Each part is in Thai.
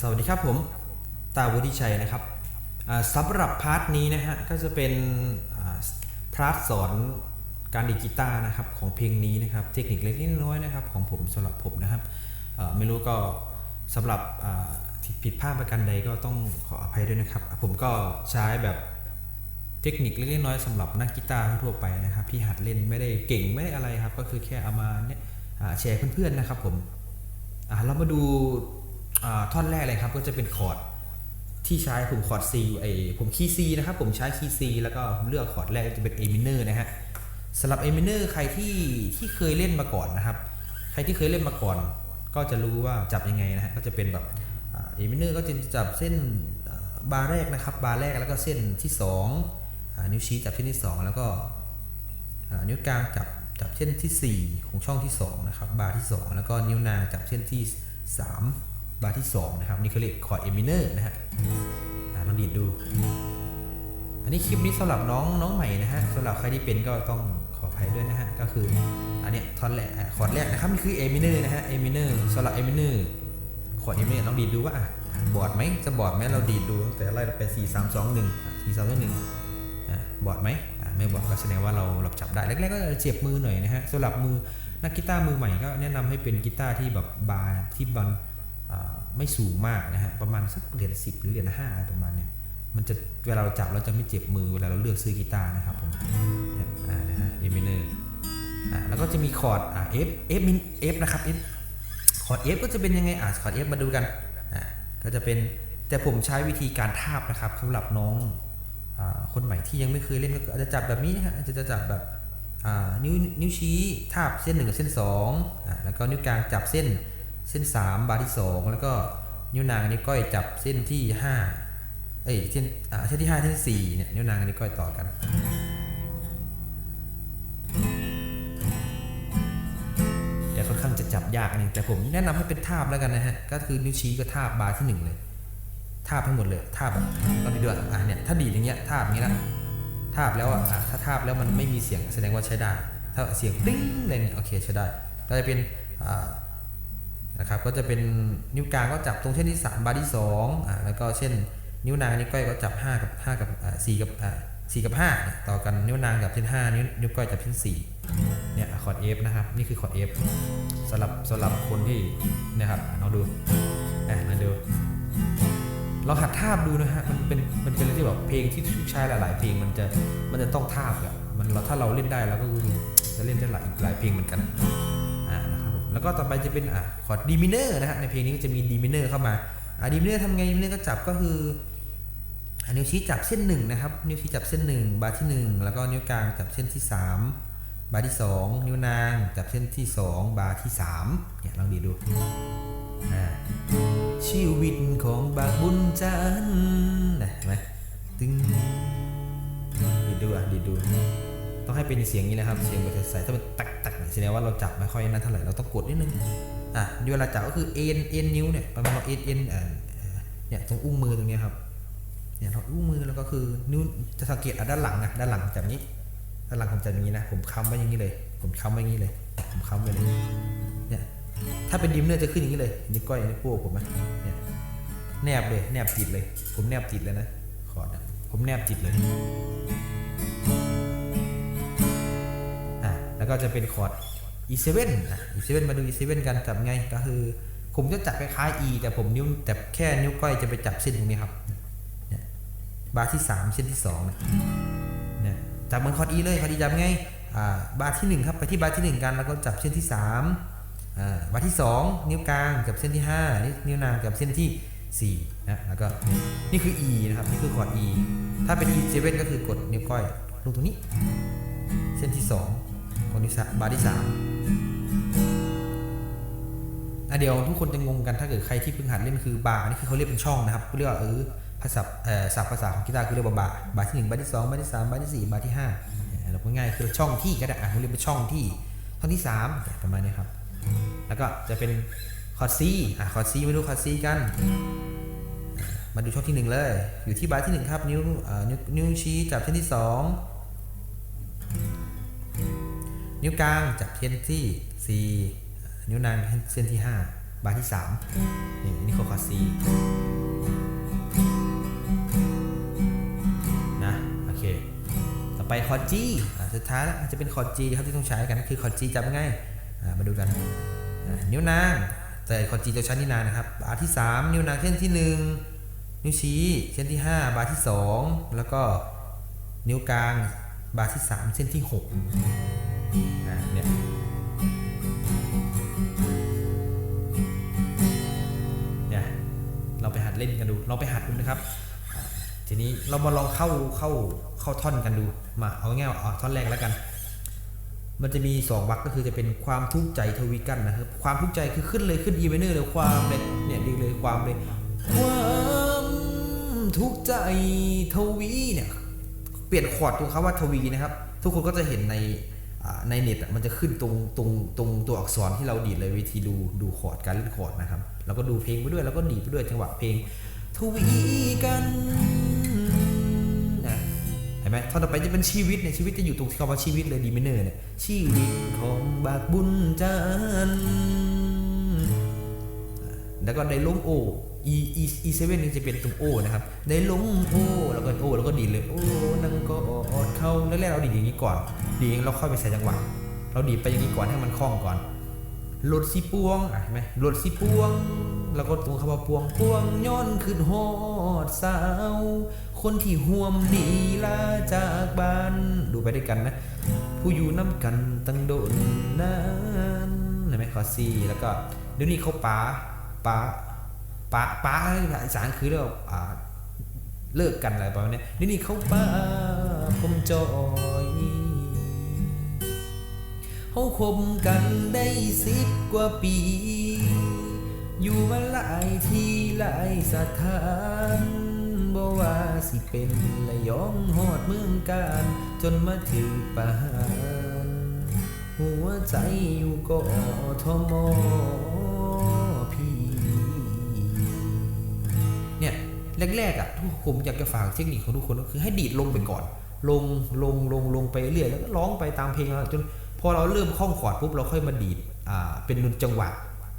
สวัสดีครับผมตาวุฒิชัยนะครับสำหรับพาร์ทนี้นะฮะก็จะเป็นพาร์ทสอนการดีกีตาร์นะครับของเพลงนี้นะครับเทคนิคเล็กน้อยนะครับของผมสำหรับผมนะครับไม่รู้ก็สำหรับผิดพลาดประการใดก็ต้องขออภัยด้วยนะครับ ผมก็ใช้แบบเทคนิคเล็กน้อยสำหรับนักกีตาร์ทั่วไปนะครับ ที่หัดเล่นไม่ได้เก่งไม่ได้อะไรครับ ก็คือแค่เอามาเนี่ยแชร์เพื่อนๆนะครับผมเรามาดู ท่อนแรกเลยครับก็จะเป็นคอร์ดที่ใช้ผมคอร์ด C ไอผมคีย์ C นะครับผมใช้คีย์ C แล้วก็เลือกคอร์ดแรกจะเป็น A minor นะฮะสำหรับ A minor ใครที่ที่เคยเล่นมาก่อนนะครับ ใครที่เคยเล่นมาก่อน ก็จะรู้ว่าจับยังไงนะฮะก็จะเป็นแบบอ่า A minor ก็จะจับเส้นบาร์แรกนะครับบาร์แรกแล้วก็เส้นที่2อ่านิ้วชี้จับเส้นที่ 2 แล้วก็นิ้วกลางจับจับเส้นที่ 4 ของช่องที่2นะครับบาร์ที่ 2 แล้วก็นิ้วนางจับเส้นที่ 3 บาร์ที่2นะครับนี่เขาเรียกคอร์ดเอมิเนอร์นะฮะลองดีดดู อันนี้คลิปนี้สำหรับน้องน้องใหม่นะฮะสำหรับใครที่เป็นก็ต้องขออภัยด้วยนะฮะ ก็คืออันเนี้ยท่อนแรกคอร์ดแรกนะครับนี่คือเอมิเนอร์นะฮะเอมิเนอร์สำหรับเอมิเนอร์คอร์ดเอมิเนอร์ลองดีดดูว่าบอร์ดไหมจะบอร์ดไหมเราดีดดูตั้งแต่ไล่ไป4 3 2 1 4 3 2 1อะบอดไหมไม่บอดก็แสดงว่าเราเราจับได้แรกๆก็เจ็บมือหน่อยนะฮะสำหรับมือนักกีตาร์มือใหม่ก็แนะนำให้เป็นกีตาร์ที่แบบบาร์ที่บันอ่า ไม่สูงมากนะฮะประมาณสักเหรียญสิบหรือเหรียญห้าประมาณเนี้ยมันจะเวลาเราจับเราจะไม่เจ็บมือเวลาเราเลือกซื้อกีตาร์นะครับผมอ่านะฮะเอมิเนอร์อะแล้วก็จะมีคอร์ดอ่า F F มิน F นะครับ F คอร์ด F ก็จะเป็นยังไงอะคอร์ด F มาดูกันอะก็จะเป็นแต่ผมใช้วิธีการทาบนะครับสำหรับน้องอ่าคนใหม่ที่ยังไม่เคยเล่นก็อาจจะจับแบบนี้นะฮะอาจจะจับแบบอ่านิ้วนิ้วชี้ทาบเส้นหนึ่งกับเส้นสองอ่าแล้วก็นิ้วกลางจับเส้น เส้นสามบาที่สองแล้วก็นิ้วนางนิ้วก้อยจับเส้นที่ห้าเอ้ยเส้นอ่าเส้นที่ห้าเส้นที่สี่เนี่ยนิ้วนางกับนิ้วก้อยต่อกันแต่ค่อนข้างจะจับยากอันนึงแต่ผมแนะนำให้เป็นทาบแล้วกันนะฮะก็คือนิ้วชี้ก็ทาบบาร์ที่หนึ่งเลยทาบทั้งหมดเลยทาบแบบตอนนี้ด้วยอะเนี่ยถ้าดีอย่างเงี้ยทาบอย่างเงี้ยนะทาบแล้วอะอะถ้าทาบแล้วมันไม่มีเสียงแสดงว่าใช้ได้ ถ้าเสียงติ้งอะไรเนี่ยโอเคใช้ได้ก็จะเป็นอ่า นะครับก็จะเป็นนิ้วกลางก็จับตรงเส้นที่ 3 บาร์ที่2อ่าแล้วก็เช่นนิ้วนางนิ้วก้อยก็จับ 5 กับ 5 กับอ่า4กับอ่า4กับ5ต่อกันนิ้วนางกับเส้น5นิ้วนิ้วก้อยจับเส้น4เนี่ยคอร์ด F นะครับนี่คือคอร์ด F สำหรับสำหรับคนที่นะครับอะเราดูอะมาดูเราหัดทาบดูนะฮะมันเป็นมันเป็นเรื่องที่แบบเพลงที่ใช้หลาย ๆ เพลงมันจะมันจะต้องทาบอะมันเราถ้าเราเล่นได้เราก็คือจะเล่นได้หลายหลายเพลงเหมือนกัน แล้วก็ต่อไปจะเป็นอะคอร์ดดีมิเนอร์นะฮะในเพลงนี้ก็จะมีดีมิเนอร์เข้ามาอ่าดีมิเนอร์ทำไงดีมิเนอร์ก็จับก็คืออะนิ้วชี้จับเส้นหนึ่งนะครับ นิ้วชี้จับเส้นหนึ่งบาร์ที่หนึ่งแล้วก็นิ้วกลางจับเส้นที่สามบาร์ที่สองนิ้วนางจับเส้นที่สองบาร์ที่สามเนี่ยลองดีดูชีวิตของบาบุญจันทร์นะเห็นไหมตึงดีดูอะดีดู ต้องให้เป็นเสียงนี้นะครับ เสียงแบบใสๆถ้ามันตักตักๆเนี่ย แสดงว่าเราจับไม่ค่อยนั่นเท่าไหร่เราต้องกดนิดนึงอะเวลาจับก็คือเอ็นเอ็นนิ้วเนี่ยประมาณว่าเอ็นเอ็นเนี่ยตรงอุ้งมือตรงนี้ครับเนี่ยเราอุ้งมือแล้วก็คือนิ้วจะสังเกตอะด้านหลังอะด้านหลังจับนี้ด้านหลังผมจับอย่างนี้นะผมค้ำไว้อย่างนี้เลย ผมค้ำไว้อย่างนี้เลย ผมค้ำไว้เลยเนี่ยถ้าเป็นดิมเนอร์จะขึ้นอย่างนี้เลยนิ้วก้อยนิ้วโป้งผมนะเนี่ยแนบเลยแนบติดเลย ผมแนบติดเลยนะคอดผมแนบติดเลย แล้วก็จะเป็นคอร์ด E7 อะ E7 มาดู E7 กันจับไงก็คือ ผมจะจับคล้ายๆ E แต่ผมนิ้วแต่แค่นิ้วก้อยจะไปจับเส้นตรงนี้ครับเนี่ยบาร์ที่ 3 เส้นที่2เนี่ยเนี่ยจับเหมือนคอร์ด E เลยคอร์ด E จับไงอ่าบาร์ที่ 1 ครับไปที่บาร์ที่ 1 กันแล้วก็จับเส้นที่3อ่าวัดที่ 2 นิ้วกลางกับเส้นที่5นิ้วนิ้วนางกับเส้นที่4นะแล้วก็นี่คือ E นะครับนี่คือคอร์ด E ถ้าเป็น E 7 ก็คือกดนิ้วก้อยลงตรงนี้ เส้นที่ 2 คนที่สามบาร์ที่3อะเดี๋ยวทุกคนจะงงกันถ้าเกิดใครที่เพิ่งหัดเล่นคือบาร์นี่คือเขาเรียกเป็นช่องนะครับเรียกว่าเออภาษาเอ่อศัพท์ภาษาของกีตาร์คือเรียกว่าบาร์บาร์ที่1บาร์ที่2บาร์ที่3บาร์ที่4บาร์ที่5เนี่ยเราพูดง่ายคือช่องที่ก็ได้อะเขาเรียกเป็นช่องที่ช่องที่3เนี่ยประมาณนี้ครับ แล้วก็จะเป็นคอร์ดซีอะคอร์ดซีมาดูคอร์ดซีกัน มาดูช่องที่หนึ่งเลย อยู่ที่บาร์ที่หนึ่งครับนิ้วอ่านิ้วนิ้วชี้จับเส้นที่สอง นิ้วกลางจับเส้นที่ 4 นิ้วนางเส้นที่ 5 บาร์ที่ 3 นี่นี่คอคอร์ด C นะ โอเค ต่อไปคอร์ด G สุดท้ายแล้วจะเป็นคอร์ด G ครับที่ต้องใช้กันคือคอร์ด G จำง่ายมาดูกันนิ้วนางแต่คอร์ด G จะใช้นิ้วนานะครับบาที่ 3 นิ้วนางเส้นที่ 1 นิ้วชี้เส้นที่ 5 บาร์ที่ 2 แล้วก็นิ้วกลางบาที่ 3 เส้นที่ 6 เนี่ยเนี่ยเราไปหัดเล่นกันดูเราไปหัดดูนะครับ ทีนี้เรามาลองเข้าเข้าเข้าท่อนกันดูมาเอาง่ายๆเอาท่อนแรกแล้วกัน มันจะมี2วรรคก็คือจะเป็นความทุกข์ใจทวีกันนะครับความทุกข์ใจคือขึ้นเลยขึ้นอีเวนเนอร์เลยความเลยเนี่ยดีเลยความเลยความทุกข์ใจทวีเนี่ยเปลี่ยนคอร์ดตรงคำว่าทวีนะครับ ทุกคนก็จะเห็นใน ในเน็ตมันจะขึ้นตรงตรงตรงตัวอักษรที่เราดีดเลยวิธีดูดูคอร์ดการเล่นคอร์ดนะครับ แล้วก็ดูเพลงไปด้วยแล้วก็ดีดไปด้วยจังหวะเพลงทวีกันนะเห็นไหมท่อนต่อไปจะเป็นชีวิตเนี่ยชีวิตจะอยู่ตรงที่คำว่าชีวิตเลยดีไม่เนอร์เนี่ยชีวิตของบากบุญจันทร์แล้วก็ได้ลงโอ e e e เซเว่นนี่จะเป็นตรงโอนะครับได้ลงโอแล้วก็โอแล้วก็ดีดเลยโอนั่งก็อดเข้าแรกๆเราดีดอย่างนี้ก่อน ดีดองเราค่อยไปใส่จังหวะ เราดีไปอย่างนี้ก่อนให้มันคล่องก่อนรถสีปวงอะเห็นไหมรถสีปวง แล้วก็ตรงคำว่าปวงปวงย้อนขึ้นฮอดสาว คนที่ห่วมดีลาจากบ้าน ดูไปด้วยกันนะ ผู้อยู่น้ำกันตั้งโดนนานเห็นไหมคอซีแล้วก็เดี๋ยวนี้เขาป้าป้าป้าป้าภาษาอีสารคือเรียกว่าเลิกกันอะไรประมาณเนี้ยเดี๋ยวนี้เขาป้าผมจอย เขาคบกันได้สิบกว่าปี อยู่มาหลายที่หลายสถานบ่ว่าสิเป็นระยองหอดเมืองการ จนมาถึงปะหารหัวใจอยู่กอทมพี่เนี่ยแรกๆอะทุกผมอยากจะฝากเทคนิคของทุกคนก็คือให้ดีดลงไปก่อน ลงลงลงลงไปเรื่อยแล้วก็ร้องไปตามเพลงจน อเราเริ่มคล่องคอร์ดปุ๊บเราค่อยมาดีดอ่าเป็นจังหวะ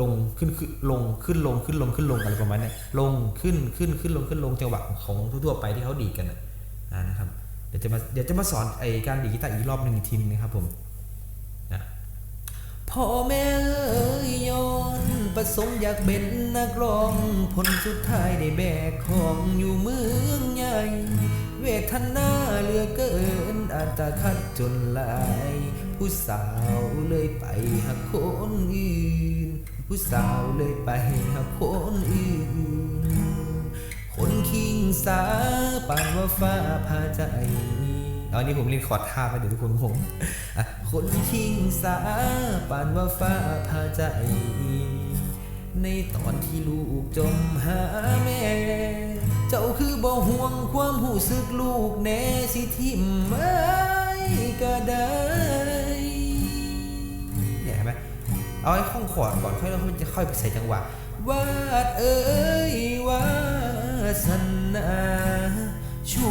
ลงขึ้นขึ้นลงขึ้นลงขึ้นลงขึ้นลงอะไรประมาณนี้ลงขึ้นขึ้นขึ้นลงขึ้นลงจังหวะของทั่วๆไปที่เขาดีดกันนะครับเดี๋ยวจะมาเดี๋ยวจะมาสอนไอการดีดกีตาร์อีกรอบหนึ่งทีนึงนะครับผมนะพ่อแม่เอ้ยย้อนประสงค์อยากเป็นนักร้องผลสุดท้ายได้แบกของอยู่เมืองใหญ่ เวทนาเหลือเกินอัตคัดจนหลาย ผู้สาวเลยไปหักคนอื่น ผู้สาวเลยไปหักคนอื่น คนคิงสาปานว่าฟ้าพาใจเอานี่ผมเล่นคอร์ดท่าไปเดี๋ยวทุกคนงงคนคิงสาปานว่าฟ้าพาใจ ในตอนที่ลูกจมหาแม่ เจ้าคือบ่ห่วงความหูสึกลูกแน่สิทิมไว้ก็ได้เนี่ยเห็นไหมเอาให้คล่องคอร์ดก่อนค่อยแล้วจะค่อยไปใส่จังหวะ วาดเอ้ยวาสนาชู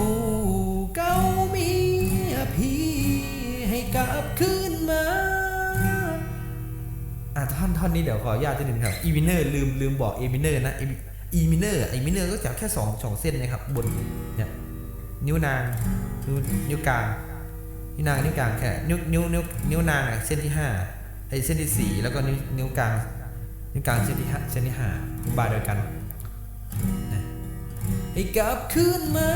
เก้ามีพี่ให้กลับคืนมา อะท่อนท่อนนี้เดี๋ยวขออนุญาตนิดนึงครับอีมิเนอร์ลืมลืมบอกเอมิเนอร์นะอีมิเนอร์อีมิเนอร์ก็จับแค่สองสองเส้นนะครับบนเนี่ยนิ้วนางนิ้วนิ้วกลางนิ้วนางนิ้วกลางแค่นิ้วนิ้วนิ้วนิ้วนางอะเส้นที่ห้าไอเส้นที่สี่แล้วก็นิ้วนิ้วกลางนิ้วกลางเส้นที่ห้าเส้นที่ห้าบาเดียวกันนะให้กลับคืนมา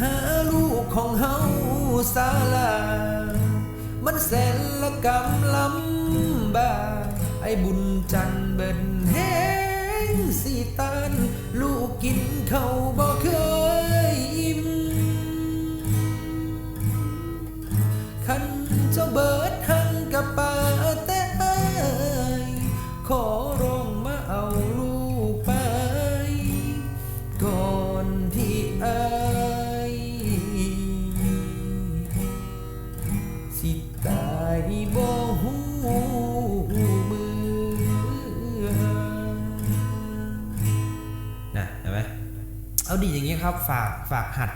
หาลูกของเฮาสาลา มันแสนละกำลำ บาไอ้บุญจันทร์เบิ่นแห้งสีตันลูกกินเขาบ่เคยอิ่มขันเจ้าเบิดหังกับป่าแต่ไอ้ายขอร้อ ครับฝากฝากหัด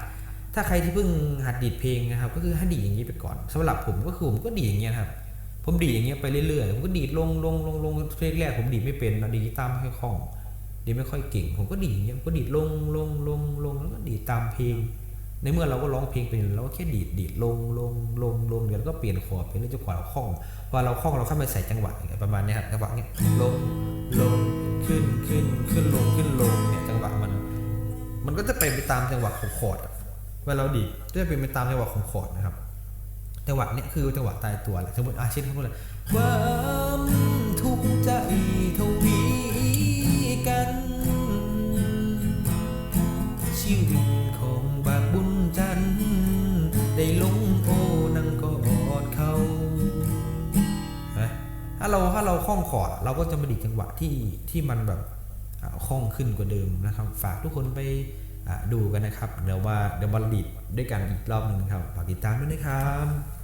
ถ้าใครที่เพิ่งหัดดีดเพลงนะครับ ก็คือให้ดีดอย่างนี้ไปก่อนสำหรับผมก็คือผมก็ดีดอย่างเงี้ยครับ ผมดีดอย่างเงี้ยไปเรื่อยๆผมก็ดีดลงลงลงลงเพลงแรกผมดีดไม่เป็นเราดีดกีตาร์ไม่ค่อยคล่องดีดไม่ค่อยเก่ง ผมก็ดีดอย่างเงี้ยผมก็ดีดลงลงลงลงแล้วก็ดีดตามเพลง ในเมื่อเราก็ร้องเพลงเป็นเราก็แค่ดีดดีดลงลงลงลงเดี๋ยวก็เปลี่ยนคอร์ดเปลี่ยนเรื่องจังหวะเราคล่องพอเราคล่องเราเข้ามาใส่จังหวะประมาณนี้ครับจังหวะเนี้ยลงลงขึ้นขึ้นขึ้นลงขึ้นลง ก็จะเป็นไปตามจังหวะของคอร์ดเวลาเราดีดก็จะเป็นไปตามจังหวะของคอร์ดนะครับจังหวะเนี้ยคือจังหวะตายตัวแหละสมมติอาช่นเขาพูดเลยความทุกข์ใจทวีกัน ชีวิตของบากบุญจันทร์ได้ลงโอนังกอดเขาถ้าเราถ้าเราคล่องคอร์ดเราก็จะมาดีจังหวะที่ที่มันแบบคล่องขึ้นกว่าเดิมนะครับ ฝากทุกคนไป ดูกันนะครับ เดี๋ยวว่าเดี๋ยวบอลดีดด้วยกันอีกรอบหนึ่งครับฝากติดตามด้วยนะครับ